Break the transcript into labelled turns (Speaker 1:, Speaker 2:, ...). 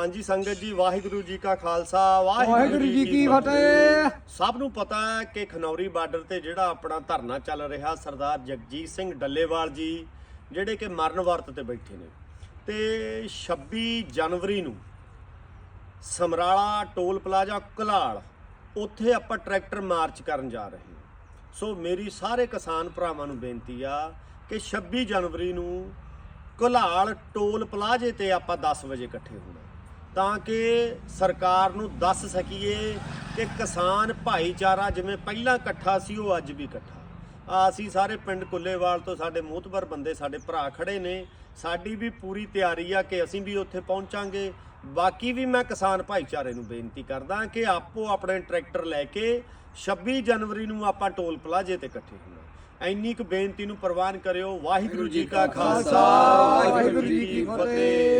Speaker 1: ਹਾਂਜੀ ਸੰਗਤ ਜੀ ਵਾਹਿਗੁਰੂ ਜੀ ਕਾ ਖਾਲਸਾ
Speaker 2: ਵਾਹਿਗੁਰੂ ਜੀ ਕੀ ਫਤਿਹ।
Speaker 1: ਸਭ ਨੂੰ ਪਤਾ ਹੈ ਕਿ ਖਨੌਰੀ ਬਾਰਡਰ ਤੇ ਜਿਹੜਾ ਆਪਣਾ ਧਰਨਾ ਚੱਲ ਰਿਹਾ ਸਰਦਾਰ ਜਗਜੀਤ ਸਿੰਘ ਡੱਲੇਵਾਲ ਜੀ ਜਿਹੜੇ ਕਿ ਮਰਨ ਵਰਤ ਤੇ ਬੈਠੇ ਨੇ। ਤੇ 26 ਜਨਵਰੀ ਨੂੰ ਸਮਰਾਲਾ ਟੋਲ ਪਲਾਜ਼ਾ ਕੁਲਾਲ ਉੱਥੇ ਆਪਾਂ ਟਰੈਕਟਰ ਮਾਰਚ ਕਰਨ ਜਾ ਰਹੇ ਹਾਂ। ਸੋ ਮੇਰੀ ਸਾਰੇ ਕਿਸਾਨ ਭਰਾਵਾਂ ਨੂੰ ਬੇਨਤੀ ਆ ਕਿ 26 ਜਨਵਰੀ ਨੂੰ ਕੁਲਾਲ ਟੋਲ ਪਲਾਜ਼ੇ ਤੇ ਆਪਾਂ 10 ਵਜੇ ਇਕੱਠੇ ਹੋਣਾ। ਤਾਂ ਕਿ ਸਰਕਾਰ ਨੂੰ ਦੱਸ ਸਕੀਏ ਕਿ ਕਿਸਾਨ ਭਾਈਚਾਰਾ ਜਿਵੇਂ ਪਹਿਲਾਂ ਇਕੱਠਾ ਸੀ, ਉਹ ਅੱਜ ਵੀ ਇਕੱਠਾ। ਆ ਅਸੀਂ ਸਾਰੇ ਪਿੰਡ ਕੁੱਲੇਵਾਲ ਤੋਂ ਸਾਡੇ ਮੋਹਤਬਰ ਬੰਦੇ, ਸਾਡੇ ਭਰਾ ਖੜੇ ਨੇ। ਸਾਡੀ ਵੀ ਪੂਰੀ ਤਿਆਰੀ ਆ ਕਿ ਅਸੀਂ ਵੀ ਉੱਥੇ ਪਹੁੰਚਾਂਗੇ। ਬਾਕੀ ਵੀ ਮੈਂ ਕਿਸਾਨ ਭਾਈਚਾਰੇ ਨੂੰ ਬੇਨਤੀ ਕਰਦਾ ਕਿ ਆਪੋ ਆਪਣੇ ਟਰੈਕਟਰ ਲੈ ਕੇ 26 ਜਨਵਰੀ ਨੂੰ ਆਪਾਂ ਟੋਲ ਪਲਾਜ਼ੇ ਤੇ ਇਕੱਠੇ ਹੋਣਾ। ਇੰਨੀ ਕੁ ਬੇਨਤੀ ਨੂੰ ਪ੍ਰਵਾਨ ਕਰਿਓ। ਵਾਹਿਗੁਰੂ ਜੀ ਕਾ ਖਾਲਸਾ,
Speaker 2: ਵਾਹਿਗੁਰੂ ਜੀ ਕੀ ਫਤਿਹ।